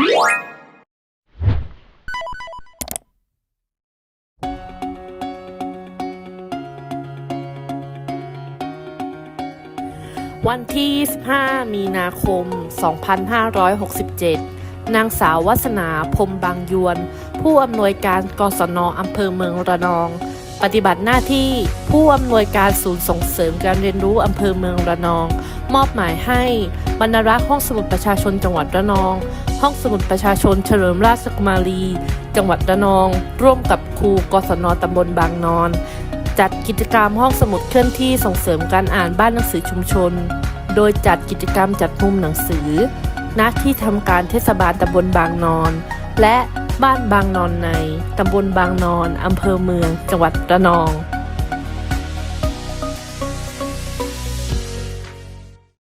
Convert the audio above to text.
วันที่15มีนาคม 2567 นางสาววัสนาพรมบางยวน ผู้อำนวยการกศนอำเภอเมืองระนอง ปฏิบัติหน้าที่ผู้อำนวยการศูนย์ส่งเสริมการเรียนรู้อำเภอเมืองระนอง มอบหมายให้ บรรณารักษ์ห้องสมุดประชาชนจังหวัดระนอง ห้องสมุดประชาชนเฉลิมราชกุมารี จังหวัดระนอง ร่วมกับครูกศนตำบลบางนอน จัดกิจกรรมห้องสมุดเคลื่อนที่ส่งเสริมการอ่านบ้านหนังสือชุมชน โดยจัดกิจกรรมจัดมุมหนังสือณที่ทำการเทศบาลตำบลบางนอน และบ้านบางนอนในตำบลบางนอนอำเภอเมือง จังหวัดระนอง